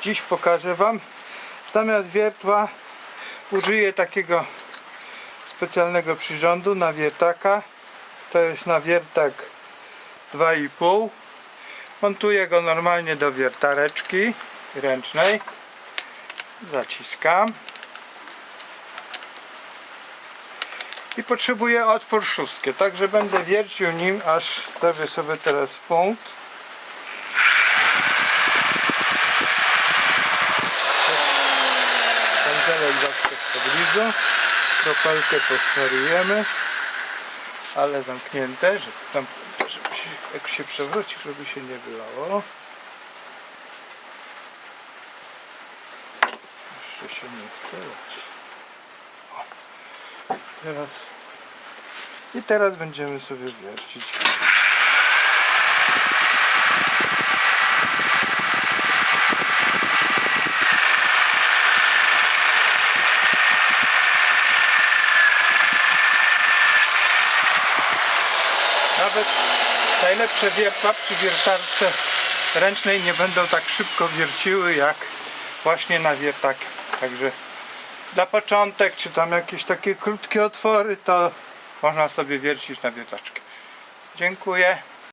dziś pokażę Wam. Zamiast wiertła użyję takiego specjalnego przyrządu na wiertaka. To jest na wiertak 2,5. Montuję go normalnie do wiertareczki ręcznej. Zaciskam. I potrzebuję otwór szóstkę, także będę wiercił nim, aż stawię sobie teraz punkt. Zawsze w pobliżu. Kropelkę posmarujemy, ale zamknięte, żeby, tam, żeby się, jak się przewróci, żeby się nie wylało. Jeszcze się nie chce. Teraz i teraz będziemy sobie wiercić. Nawet najlepsze wiertła przy wiertarce ręcznej nie będą tak szybko wierciły jak właśnie na wiertak. Także na początek, czy tam jakieś takie krótkie otwory, to można sobie wiercić na wiertaczkę. Dziękuję.